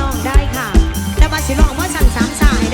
น้องได้ค่ะ แต่ว่าสิลองว่าสั่งสามสาย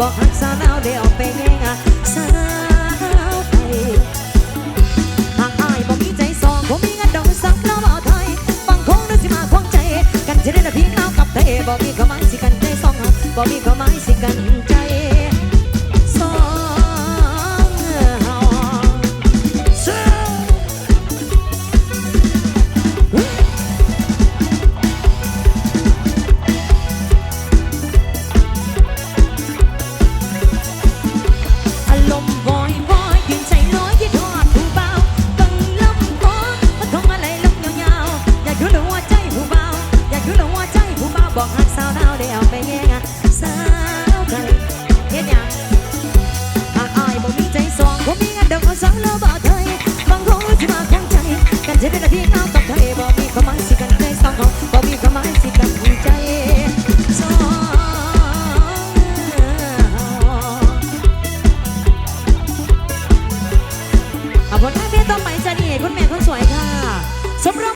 บอกหักสาวหนาเดียวไปแง่ะสาวไทยหากอายบอกมีใจสองผมมีเงินดองสักแล้วบ่ไทยฟังคงนึกสิมาควงใจ กันจะได้ละพี่เล่ากับเธอบอกมีข้อหมายสิกันใจสองบอกมีข้อหมายสิกันใจ บอกฮักสาวดาวเดียวไปแย่งสาวใดเฮ็ดหยังหากอายบอกมีใจสองบอกมีเงินดอกเอาสาวแล้วบ่เธอบางคนที่มาของใจ กันจะเป็นพี่น้องกับเธอบ่มีความหมายสิกันใจสองของบ่มีความหมายสิกันใจสองเอาผลงานเพลงต่อไปจะนี่คุณแม่คนสวยค่ะสมร